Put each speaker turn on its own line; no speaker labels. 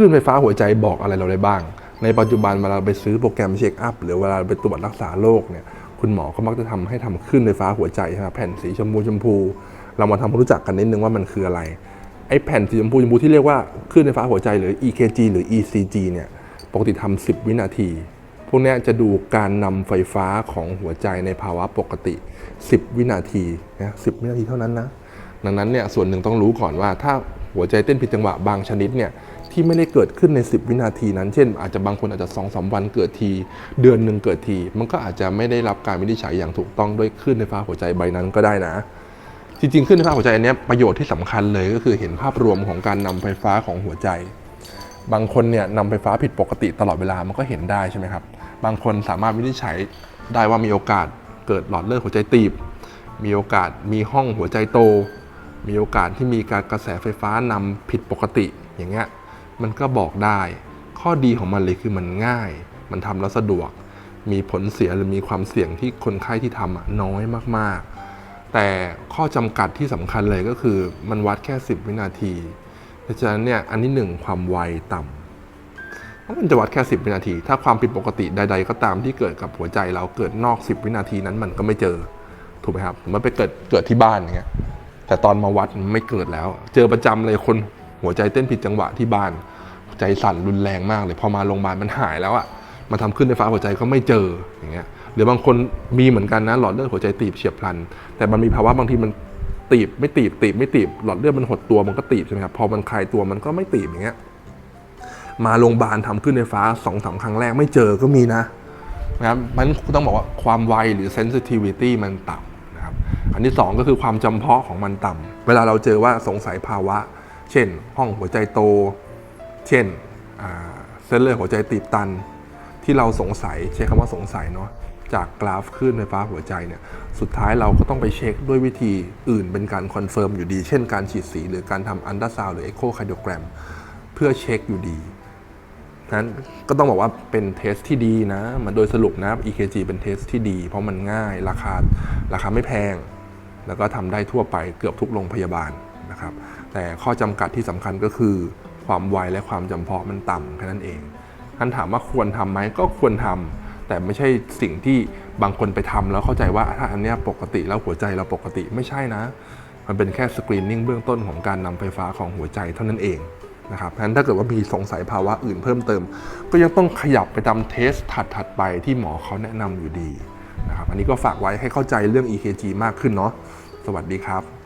ลื่นไฟฟ้าหัวใจบอกอะไรเราได้บ้าง ในปัจจุบันเวลาไปซื้อโปรแกรมเช็คอัพหรือเวลาไปตรวจรักษาโรคเนี่ยคุณหมอก็มักจะทำให้ทำคลื่นไฟฟ้าหัวใจใช่ไหมแผ่นสีชมพูชมพู เรามาทำความรู้จักกันนิดนึงว่ามันคืออะไรไอ้แผ่นสีชมพูชมพูที่เรียกว่าคลื่นไฟฟ้าหัวใจหรือ EKG หรือ ECG เนี่ยปกติทำ10 วินาที พวกนี้จะดูการนำไฟฟ้าของหัวใจในภาวะปกติ 10 วินาทีนะ10วินาทีเท่านั้นนะดังนั้นเนี่ยส่วนหนึ่งต้องรู้ก่อนว่าถ้าหัวใจเต้นผิดจังหวะบางชนิดเนี่ย ที่ไม่ได้เกิดขึ้นใน 10 วินาทีนั้น เช่น อาจจะบางคนอาจจะ2อสวันเกิดที เดือนหนึ่งเกิดที มันก็อาจจะไม่ได้รับการวินิจฉัยอย่างถูกต้องด้วยคลื่นไฟฟ้าหัวใจใบนั้นก็ได้นะ จริงๆคลื่นไฟฟ้าหัวใจอันนี้ประโยชน์ที่สำคัญเลยก็คือเห็นภาพรวมของการนำไฟฟ้าของหัวใจ บางคนเนี่ยนำไฟฟ้าผิดปกติตลอดเวลามันก็เห็นได้ใช่ไหมครับ บางคนสามารถวินิจฉัยได้ว่ามีโอกาสเกิดหลอดเลือดหัวใจตีบ มีโอกาสมีห้องหัวใจโต มีโอกาสที่มีการกระแสไฟฟ้านำผิดปกติอย่างเงี้ย มันก็บอกได้ ข้อดีของมันเลยคือมันง่าย มันทำแล้วสะดวก มีผลเสียหรือมีความเสี่ยงที่คนไข้ที่ทำอะน้อยมากๆ แต่ข้อจำกัดที่สำคัญเลยก็คือมันวัดแค่ 10 วินาทีเพราะฉะนั้นเนี่ยอันที่หนึ่งความไวต่ำมันจะวัดแค่ 10 วินาที ถ้าความผิดปกติใด ๆ ก็ตามที่เกิดกับหัวใจเราเกิดนอก 10 วินาทีนั้นมันก็ไม่เจอ ถูกไหมครับ มันไปเกิดเกิดที่บ้านอย่างเงี้ย แต่ตอนมาวัดไม่เกิดแล้ว เจอประจำเลยคนหัวใจเต้นผิดจังหวะที่บ้าน ใจสั่นรุนแรงมากเลย พอมาโรงพยาบาลมันหายแล้วอะมาทำขึ้นไฟฟ้าหัวใจก็ไม่เจออย่างเงี้ยหรือบางคนมีเหมือนกันนะหลอดเลือดหัวใจตีบเฉียบพลัน แต่มันมีภาวะบางทีมันตีบไม่ตีบตีบไม่ตีบหลอดเลือดมันหดตัวมันก็ตีบใช่ไหมครับพอมันคลายตัวมันก็ไม่ตีบอย่างเงี้ยมาโรงพยาบาลทำขึ้นไฟฟ้าสองสามครั้งแรกไม่เจอก็มีนะนะครับมันต้องบอกว่าความไวหรือ sensitivity มันต่ำนะครับอันที่สองก็คือความจำเพาะของมันต่ำเวลาเราเจอว่าสงสัยภาวะ เช่น ห้องหัวใจโต เช่นเส้นเลือดหัวใจตีบตันที่เราสงสัยใช้คำว่าสงสัยเนาะจากกราฟคลื่นไฟฟ้าหัวใจเนี่ยสุดท้ายเราก็ต้องไปเช็คด้วยวิธีอื่นเป็นการคอนเฟิร์มอยู่ดี เช่นการฉีดสี หรือการทำอันดาซาวหรือเอ็กโคคาร์ดิโอแกรมเพื่อเช็คอยู่ดีนั้นก็ต้องบอกว่าเป็นเทสที่ดีนะ มันโดยสรุปนะ EKG เป็นเทสที่ดี เพราะมันง่ายราคาราคาไม่แพง แล้วก็ทำได้ทั่วไปเกือบทุกโรงพยาบาลนะครับ แต่ข้อจำกัดที่สำคัญก็คือ ความไวและความจำเพาะมันต่ำแค่นั้นเองท่านถามว่าควรทำไหมก็ควรทำแต่ไม่ใช่สิ่งที่บางคนไปทำแล้วเข้าใจว่าถ้าอันเนี้ยปกติแล้วหัวใจเราปกติไม่ใช่นะ มันเป็นแค่สกรีนนิ่งเบื้องต้นของการนำไฟฟ้าของหัวใจเท่านั้นเองนะครับฉะนั้นถ้าเกิดว่ามีสงสัยภาวะอื่นเพิ่มเติม ก็ยังต้องขยับไปตามเทสถัดๆไปที่หมอเขาแนะนำอยู่ดีนะครับอันนี้ก็ฝากไว้ให้เข้าใจเรื่อง EKG มากขึ้นเนาะสวัสดีครับ